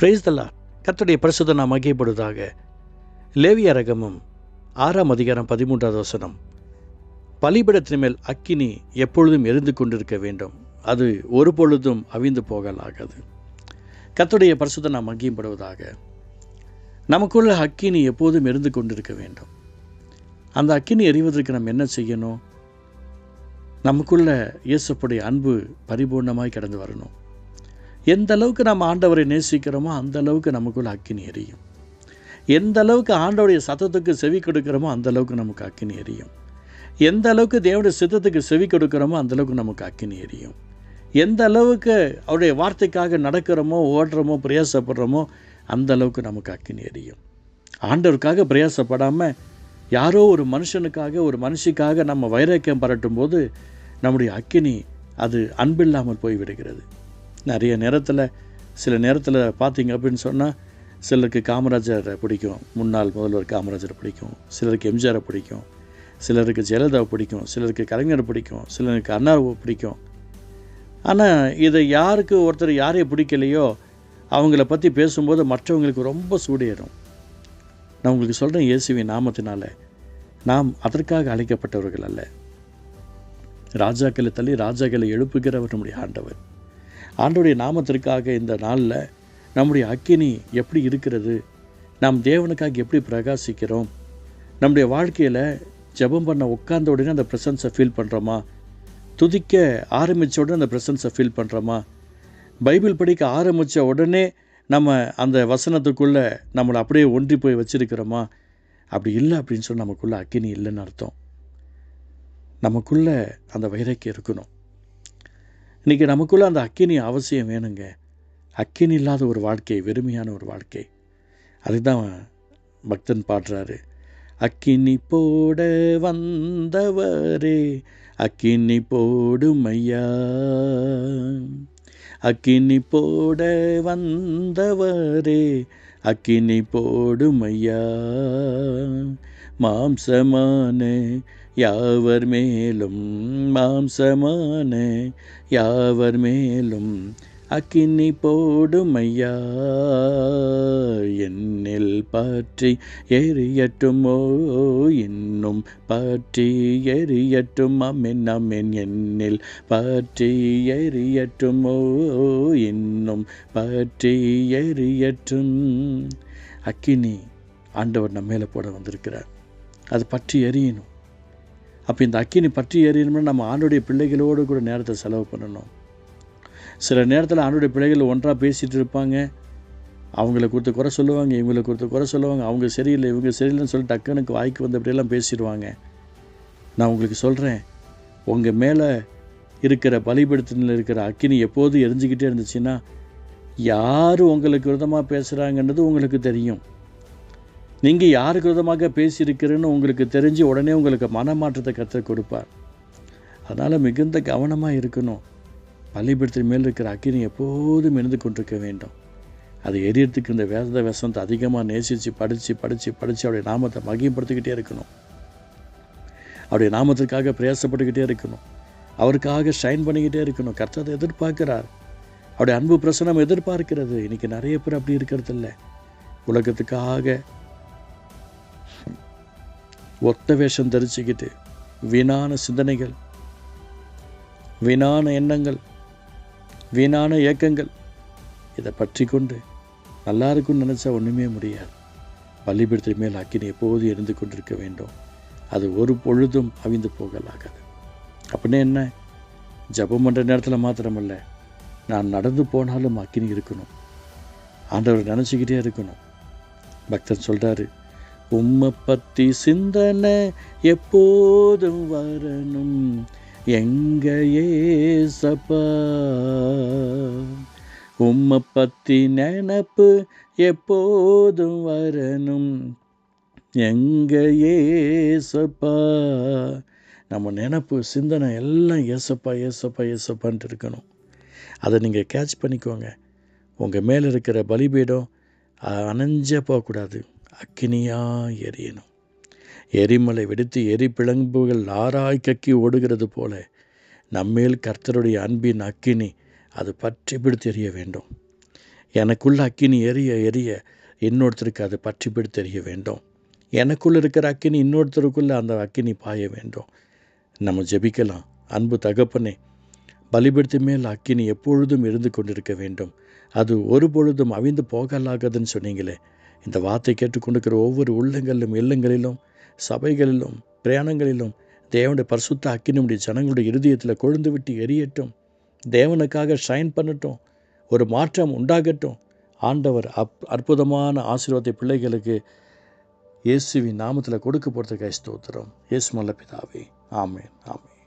Price தல்லா கர்த்தருடைய பரிசுத்த நாம் மகிப்படுவதாக லேவிய ரகமும் ஆறாம் அதிகாரம் பதிமூன்றாவது வசனம். பலிபீடத்தின் மேல் அக்கினி எப்பொழுதும் எரிந்து கொண்டிருக்க வேண்டும். அது ஒரு பொழுதும் அவிந்து போகலாகாது. கத்துடைய பரிசுத்த நாம் மகிப்படுவதாக நமக்குள்ள அக்கினி எப்போதும் எரிந்து கொண்டிருக்க வேண்டும். அந்த அக்கினி எரிவதற்கு நம்ம என்ன செய்யணும்? நமக்குள்ள இயேசுப்புடைய அன்பு பரிபூர்ணமாய் கடந்து வரணும். எந்த அளவுக்கு நம்ம ஆண்டவரை நேசிக்கிறோமோ அந்த அளவுக்கு நமக்குள்ள அக்கினி எரியும். எந்த அளவுக்கு ஆண்டவுடைய சத்தத்துக்கு செவி கொடுக்கிறோமோ அந்த அளவுக்கு நமக்கு அக்கினி எரியும். எந்த அளவுக்கு தேவனுடைய சித்தத்துக்கு செவி கொடுக்கிறோமோ அந்த அளவுக்கு நமக்கு அக்கினி எரியும். எந்த அளவுக்கு அவருடைய வார்த்தைக்காக நடக்கிறோமோ ஓடுறோமோ பிரயாசப்படுறோமோ அந்த அளவுக்கு நமக்கு அக்கினி எரியும். ஆண்டவருக்காக பிரயாசப்படாமல் யாரோ ஒரு மனுஷனுக்காக ஒரு மனுஷிக்காக நம்ம வைராக்கியம் பரட்டும் போது நம்முடைய அக்கினி அது அன்பில்லாமல் போய்விடுகிறது. நிறைய நேரத்தில் சில நேரத்தில் பார்த்தீங்க அப்படின்னு சொன்னால் சிலருக்கு காமராஜரை பிடிக்கும். முன்னாள் முதல்வர் காமராஜரை பிடிக்கும். சிலருக்கு எம்ஜிஆரை பிடிக்கும். சிலருக்கு ஜெயலலிதாவை பிடிக்கும். சிலருக்கு கலைஞரை பிடிக்கும். சிலருக்கு அண்ணாவை பிடிக்கும். ஆனால் இதை யாருக்கு ஒருத்தர் யாரையும் பிடிக்கலையோ அவங்கள பற்றி பேசும்போது மற்றவங்களுக்கு ரொம்ப சூடேறும். நான் உங்களுக்கு சொல்கிறேன் இயேசுவின் நாமத்தினால. நாம் அதற்காக அழைக்கப்பட்டவர்கள் அல்ல. ராஜாக்களை தள்ளி ராஜாக்களை எழுப்புகிறவர் நம்முடைய ஆண்டவர். ஆண்டுடைய நாமத்திற்காக இந்த நாளில் நம்முடைய அக்கினி எப்படி இருக்கிறது? நாம் தேவனுக்காக எப்படி பிரகாசிக்கிறோம்? நம்முடைய வாழ்க்கையில் ஜெபம் பண்ண உட்கார்ந்த உடனே அந்த ப்ரெசன்ஸை ஃபீல் பண்ணுறோமா துதிக்க ஆரம்பித்த உடனே அந்த ப்ரெசன்ஸை ஃபீல் பண்ணுறோமா பைபிள் படிக்க ஆரம்பித்த உடனே நம்ம அந்த வசனத்துக்குள்ளே நம்மளை அப்படியே ஒன்றி போய் வச்சிருக்கிறோமா? அப்படி இல்லை அப்படின்னு சொல்லி நமக்குள்ளே அக்கினி இல்லைன்னு அர்த்தம். நமக்குள்ளே அந்த வைரக்கி இருக்கணும். இன்றைக்கி நமக்குள்ளே அந்த அக்கினி அவசியம் வேணுங்க. அக்கினி இல்லாத ஒரு வாழ்க்கை வெறுமையான ஒரு வாழ்க்கை. அதுதான் பக்தன் பாடுறாரு. அக்கினி போட வந்தவரே அக்கினி போடும் ஐயா அக்கினி போட வந்தவரே அக்கினி போடும் ஐயா மாம்சமான யாவர் மேலும் மாம்சமான யாவர் மேலும் அக்கினி போடும் ஐயா. என்னில் பற்றி எரியட்டுமோ இன்னும் பற்றி எரியட்டும் அம்மின் அம்மின். என்னில் பற்றி எரியட்டுமோ இன்னும் பற்றி எரியட்டும். அக்கினி ஆண்டவர் நம்ம மேலே போட வந்திருக்கிறார். அது பற்றி எரியணும். அப்போ இந்த அக்கினி பற்றி எரியணும்னா நம்ம ஆண்டுடைய பிள்ளைகளோடு கூட நேரத்தை செலவு பண்ணணும். சில நேரத்தில் ஆண்டுடைய பிள்ளைகள் ஒன்றாக பேசிகிட்டு இருப்பாங்க. அவங்கள கொடுத்து குறை சொல்லுவாங்க இவங்களை கொடுத்து குறை சொல்லுவாங்க அவங்க சரியில்லை இவங்க சரியில்லைன்னு சொல்லி டக்குனுக்கு வாய்க்கு வந்தபடியெல்லாம் பேசிடுவாங்க. நான் உங்களுக்கு சொல்கிறேன் உங்கள் மேலே இருக்கிற பலிபடுத்தினில் இருக்கிற அக்கினி எப்போது எரிஞ்சிக்கிட்டே இருந்துச்சுன்னா யார் உங்களுக்கு விரதமாக பேசுகிறாங்கன்றது உங்களுக்கு தெரியும். நீங்கள் யாருக்கு விதமாக பேசியிருக்கிறேன்னு உங்களுக்கு தெரிஞ்சு உடனே உங்களுக்கு மனமாற்றத்தை கற்றுக் கொடுப்பார். அதனால் மிகுந்த கவனமாக இருக்கணும். பள்ளிப்படத்தின் மேல் இருக்கிற அக்கினி எப்போதும் இருந்து கொண்டிருக்க வேண்டும். அது எரியறதுக்கு இந்த வேத வசனத்தை அதிகமாக நேசித்து படித்து படித்து படித்து அவருடைய நாமத்தை மகிமைப்படுத்திக்கிட்டே இருக்கணும். அவருடைய நாமத்திற்காக பிரயாசப்பட்டுக்கிட்டே இருக்கணும். அவருக்காக ஷைன் பண்ணிக்கிட்டே இருக்கணும். கர்த்தத்தை எதிர்பார்க்கிறார். அவருடைய அன்பு பிரசனம் எதிர்பார்க்கிறது. இன்றைக்கி நிறைய பேர் அப்படி இருக்கிறது இல்லை உலகத்துக்காக ஒத்த வேஷம் தரிச்சுக்கிட்டு வீணான சிந்தனைகள் வீணான எண்ணங்கள் வீணான இயக்கங்கள் இதை பற்றி கொண்டு நல்லா இருக்கும்னு நினச்சா ஒன்றுமே முடியாது. பள்ளிப்படத்தின் மேல் அக்கினி எப்போது இருந்து கொண்டிருக்க வேண்டும்? அது ஒரு பொழுதும் அவிந்து போகலாகாது. அப்படின்னா என்ன? ஜபம் பண்ணுற நேரத்தில் மாத்திரமல்ல. நான் நடந்து போனாலும் அக்கினி இருக்கணும். ஆண்டவர் நினச்சிக்கிட்டே இருக்கணும். பக்தன் சொல்கிறாரு உம்மை பற்றி சிந்தனை எப்போதும் வரணும். எங்க ஏசப்பா உம்மை பற்றி நினப்பு எப்போதும் வரணும். எங்க ஏசப்பா நம்ம நினப்பு சிந்தனை எல்லாம் ஏசப்பா ஏசப்பா ஏசப்பான்ட்டு இருக்கணும். அதை நீங்கள் கேட்ச் பண்ணிக்கோங்க. உங்கள் மேலே இருக்கிற பலிபீடம் அணைஞ்சே போகக்கூடாது. அக்கினியாக எரியணும் எரிமலை வெடித்து எரி பிளம்புகள் ஆராய் கக்கி ஓடுகிறது போல நம்மேல் கர்த்தருடைய அன்பின் அக்கினி அது பற்றி பிடித்து எரிய வேண்டும். எனக்குள்ள அக்கினி எரிய எரிய இன்னொருத்தருக்கு அது பற்றி பிடித்து தெரிய வேண்டும். எனக்குள்ளே இருக்கிற அக்கினி இன்னொருத்தருக்குள்ள அந்த அக்கினி பாய வேண்டும். நம்ம ஜெபிக்கலாம். அன்பு தகப்பனே பலிபடுத்தி மேல் அக்கினி எப்பொழுதும் இருந்து கொண்டிருக்க வேண்டும். அது ஒரு பொழுதும் அவிந்து போகலாகாதுன்னு சொன்னீங்களே இந்த வார்த்தை கேட்டுக்கொண்டிருக்கிற ஒவ்வொரு உள்ளங்களிலும் இல்லங்களிலும் சபைகளிலும் பிரயாணங்களிலும் தேவனுடைய பரிசுத்த அக்கினுடைய ஜனங்களுடைய இருதயத்தில் கொழுந்து விட்டு எரியட்டும். தேவனுக்காக ஷைன் பண்ணட்டும். ஒரு மாற்றம் உண்டாகட்டும். ஆண்டவர் அப் அற்புதமான ஆசீர்வாதத்தை பிள்ளைகளுக்கு இயேசுவின் நாமத்தில் கொடுக்க போகிறதுக்காக ஸ்தோத்திரம். இயேசு மல்ல பிதாவே. ஆமேன் ஆமேன்.